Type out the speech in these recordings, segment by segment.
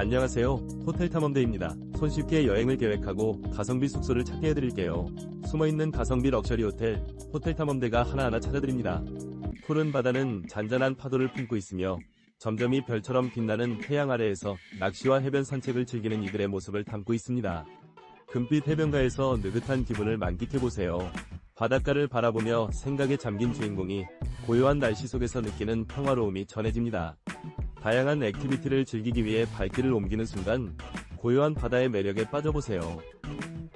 안녕하세요. 호텔 탐험대입니다. 손쉽게 여행을 계획하고 가성비 숙소를 찾게 해드릴게요. 숨어있는 가성비 럭셔리 호텔, 호텔 탐험대가 하나하나 찾아드립니다. 푸른 바다는 잔잔한 파도를 품고 있으며 점점이 별처럼 빛나는 태양 아래에서 낚시와 해변 산책을 즐기는 이들의 모습을 담고 있습니다. 금빛 해변가에서 느긋한 기분을 만끽해보세요. 바닷가를 바라보며 생각에 잠긴 주인공이 고요한 날씨 속에서 느끼는 평화로움이 전해집니다. 다양한 액티비티를 즐기기 위해 발길을 옮기는 순간 고요한 바다의 매력에 빠져보세요.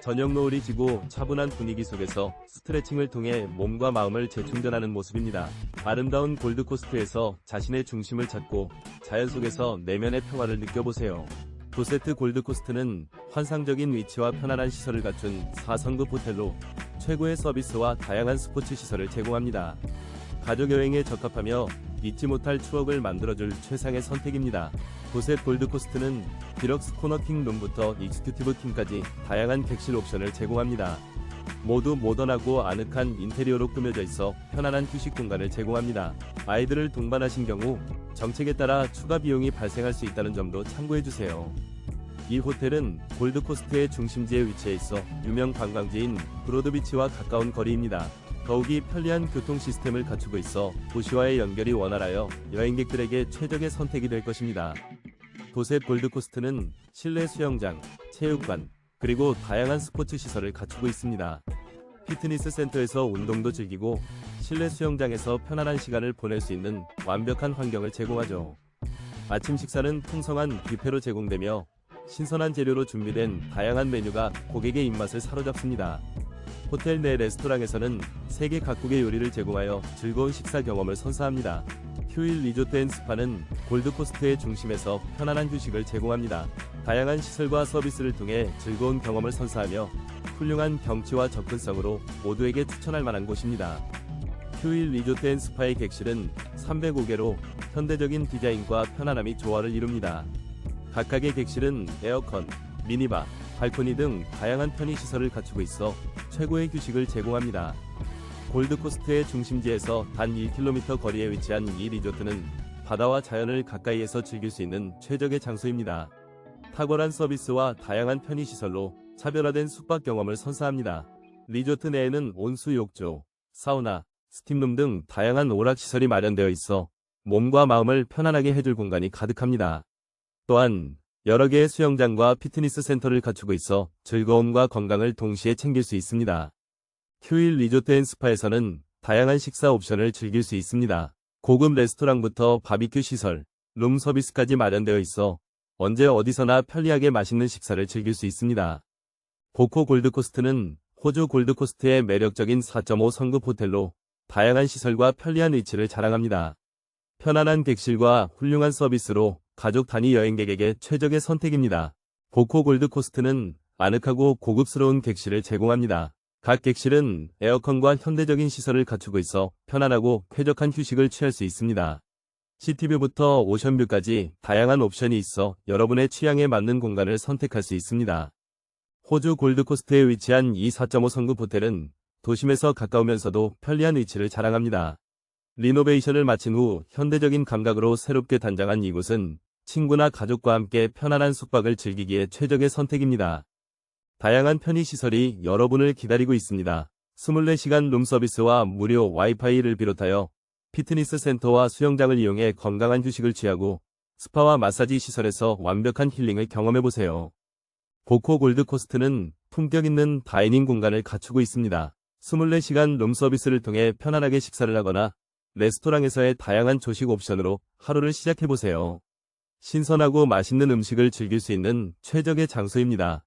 저녁 노을이 지고 차분한 분위기 속에서 스트레칭을 통해 몸과 마음을 재충전하는 모습입니다. 아름다운 골드코스트에서 자신의 중심을 찾고 자연 속에서 내면의 평화를 느껴보세요. 도세트 골드코스트는 환상적인 위치와 편안한 시설을 갖춘 4성급 호텔로 최고의 서비스와 다양한 스포츠 시설을 제공합니다. 가족 여행에 적합하며 잊지 못할 추억을 만들어줄 최상의 선택입니다. 도셋 골드코스트는 디럭스 코너킹 룸부터 익스큐티브 킹까지 다양한 객실 옵션을 제공합니다. 모두 모던하고 아늑한 인테리어로 꾸며져 있어 편안한 휴식 공간을 제공합니다. 아이들을 동반하신 경우 정책에 따라 추가 비용이 발생할 수 있다는 점도 참고해주세요. 이 호텔은 골드코스트의 중심지에 위치해 있어 유명 관광지인 브로드비치와 가까운 거리입니다. 더욱이 편리한 교통 시스템을 갖추고 있어 도시와의 연결이 원활하여 여행객들에게 최적의 선택이 될 것입니다. 도셋 골드코스트는 실내 수영장, 체육관, 그리고 다양한 스포츠 시설을 갖추고 있습니다. 피트니스 센터에서 운동도 즐기고 실내 수영장에서 편안한 시간을 보낼 수 있는 완벽한 환경을 제공하죠. 아침 식사는 풍성한 뷔페로 제공되며 신선한 재료로 준비된 다양한 메뉴가 고객의 입맛을 사로잡습니다. 호텔 내 레스토랑에서는 세계 각국의 요리를 제공하여 즐거운 식사 경험을 선사합니다. 휴일 리조트 앤 스파는 골드코스트의 중심에서 편안한 휴식을 제공합니다. 다양한 시설과 서비스를 통해 즐거운 경험을 선사하며 훌륭한 경치와 접근성으로 모두에게 추천할 만한 곳입니다. 휴일 리조트 앤 스파의 객실은 305개로 현대적인 디자인과 편안함이 조화를 이룹니다. 각각의 객실은 에어컨, 미니바, 발코니 등 다양한 편의시설을 갖추고 있어 최고의 휴식을 제공합니다. 골드코스트의 중심지에서 단 1km 거리에 위치한 이 리조트는 바다와 자연을 가까이에서 즐길 수 있는 최적의 장소입니다. 탁월한 서비스와 다양한 편의시설로 차별화된 숙박 경험을 선사합니다. 리조트 내에는 온수 욕조, 사우나, 스팀룸 등 다양한 오락시설이 마련되어 있어 몸과 마음을 편안하게 해줄 공간이 가득합니다. 또한 여러 개의 수영장과 피트니스 센터를 갖추고 있어 즐거움과 건강을 동시에 챙길 수 있습니다. 휴일 리조트 앤 스파에서는 다양한 식사 옵션을 즐길 수 있습니다. 고급 레스토랑부터 바비큐 시설, 룸 서비스까지 마련되어 있어 언제 어디서나 편리하게 맛있는 식사를 즐길 수 있습니다. 보코 골드코스트는 호주 골드코스트의 매력적인 4.5 성급 호텔로 다양한 시설과 편리한 위치를 자랑합니다. 편안한 객실과 훌륭한 서비스로 가족 단위 여행객에게 최적의 선택입니다. 보코 골드코스트는 아늑하고 고급스러운 객실을 제공합니다. 각 객실은 에어컨과 현대적인 시설을 갖추고 있어 편안하고 쾌적한 휴식을 취할 수 있습니다. 시티뷰부터 오션뷰까지 다양한 옵션이 있어 여러분의 취향에 맞는 공간을 선택할 수 있습니다. 호주 골드코스트에 위치한 이 4.5 성급 호텔은 도심에서 가까우면서도 편리한 위치를 자랑합니다. 리노베이션을 마친 후 현대적인 감각으로 새롭게 단장한 이곳은 친구나 가족과 함께 편안한 숙박을 즐기기에 최적의 선택입니다. 다양한 편의시설이 여러분을 기다리고 있습니다. 24시간 룸서비스와 무료 와이파이를 비롯하여 피트니스 센터와 수영장을 이용해 건강한 휴식을 취하고 스파와 마사지 시설에서 완벽한 힐링을 경험해보세요. 보코 골드코스트는 품격 있는 다이닝 공간을 갖추고 있습니다. 24시간 룸서비스를 통해 편안하게 식사를 하거나 레스토랑에서의 다양한 조식 옵션으로 하루를 시작해보세요. 신선하고 맛있는 음식을 즐길 수 있는 최적의 장소입니다.